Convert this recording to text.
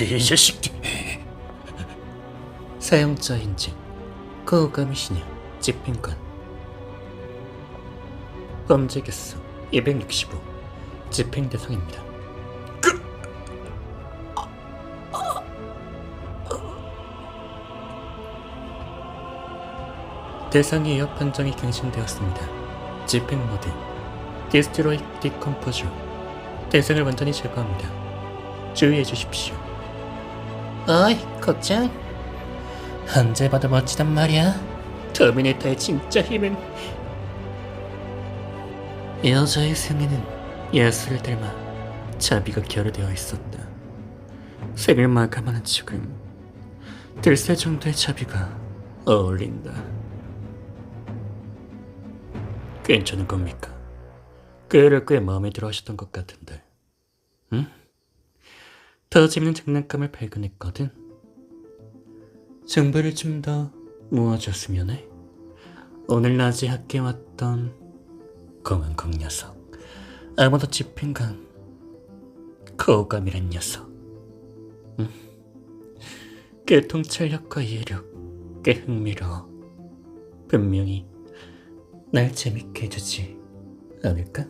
이 자식들. 사용자 인증 거우감이시냐 집행관 범죄 개수 265 집행 대상입니다. 대상에 이어 판정이 갱신되었습니다. 집행 모드 디스트로이 디컴포저 대상을 완전히 제거합니다. 주의해 주십시오. 어이, 걱정. 언제 봐도 멋지단 말이야. 터미네이터의 진짜 힘은 여자의 생에는 예술을 닮아 자비가 결여되어 있었다. 생을 마감하는 지금 들새 정도의 자비가 어울린다. 괜찮은 겁니까? 그 애를 꽤 마음에 들어 하셨던 것 같은데. 응? 더 재밌는 장난감을 발견했거든. 정보를 좀 더 모아줬으면 해. 오늘 낮에 학교에 왔던 공항공 녀석. 아무도 집행관. 거감이란 녀석. 응. 꽤 통찰력과 이해력. 꽤 흥미로워. 분명히 날 재밌게 해주지 않을까?